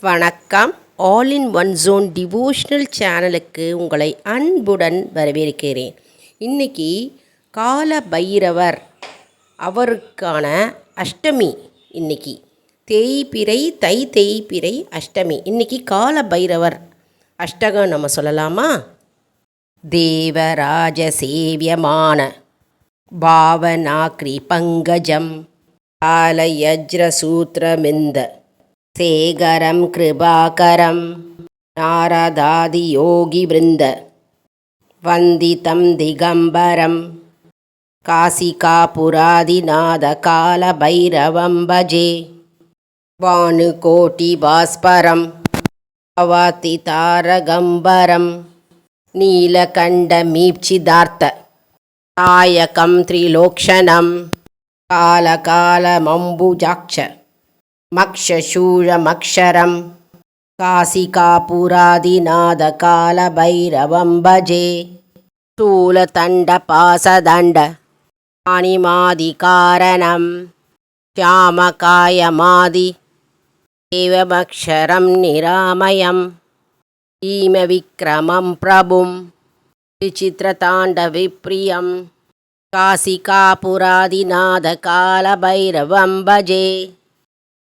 வணக்கம். All in one zone devotional சேனலுக்கு உங்களை அன்புடன் வரவேற்கிறேன். இன்னைக்கு கால பைரவர் அவருக்கான அஷ்டமி இன்னைக்கு. தேய்பிறை தை தேய்பிறை அஷ்டமி. இன்னைக்கு கால பைரவர் அஷ்டகம் நம்ம சொல்லலாமா? தேவராஜ சேவியமான பாவனாக்ரி பங்கஜம் ஆலயஜ்ரசூத்திரமிந்த சேகரம் கிருபாகரம். நாரதாதி யோகி பிருந்த. வந்திதம் திகம்பரம். காசிகாபுராதிநாத கால பைரவம் பஜே வானுகோட்டி பாஸ்பரம். அவாத்தி தாரகம்பரம் நீலகண்டமீப்சிதார்த்த. தாயகம் த்ரிலோக்ஷணம். காலகாலமம்புஜாட்ச मक्षशूलमक्षरं कासिकापुरादिनादकालभैरवं भजे स्थूलतण्डपासदण्ड। शूलतण्डपासदण्डपाणिमादिकारणं श्यामकायमादि। एवमक्षरं निरामयं भीमविक्रमं प्रभुं विचित्रताण्डविप्रियं कासिकापुरादिनादकालभैरवं भजे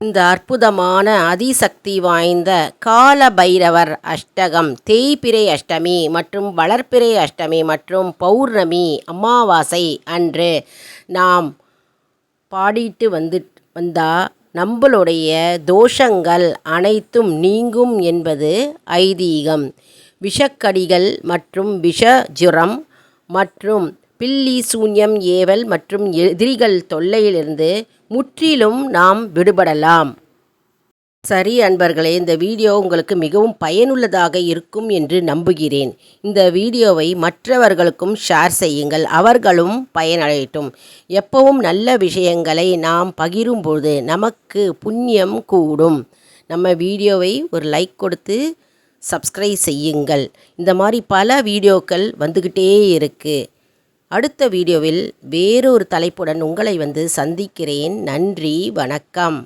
இந்த அற்புதமான அதிசக்தி வாய்ந்த கால பைரவர் அஷ்டகம் தேய்பிரை அஷ்டமி மற்றும் வளர்ப்பிறை அஷ்டமி மற்றும் பௌர்ணமி அமாவாசை அன்று நாம் பாடிட்டு வந்து வந்தா நம்மளுடைய தோஷங்கள் அனைத்தும் நீங்கும் என்பது ஐதீகம். விஷக்கடிகள் மற்றும் விஷஜுரம் மற்றும் பில்லி சூன்யம் ஏவல் மற்றும் எதிரிகள் தொல்லையிலிருந்து முற்றிலும் நாம் விடுபடலாம். சரி அன்பர்களே இந்த வீடியோ உங்களுக்கு மிகவும் பயனுள்ளதாக இருக்கும் என்று நம்புகிறேன். இந்த வீடியோவை மற்றவர்களுக்கும் ஷேர் செய்யுங்கள் அவர்களும் பயனடையட்டும். எப்பவும் நல்ல விஷயங்களை நாம் பகிரும்போது நமக்கு புண்ணியம் கூடும். நம்ம வீடியோவை ஒரு லைக் கொடுத்து சப்ஸ்கிரைப் செய்யுங்கள். இந்த மாதிரி பல வீடியோக்கள் வந்துக்கிட்டே இருக்குது அடுத்த வீடியோவில் வேறொரு தலைப்புடன் உங்களை வந்து சந்திக்கிறேன். நன்றி வணக்கம்.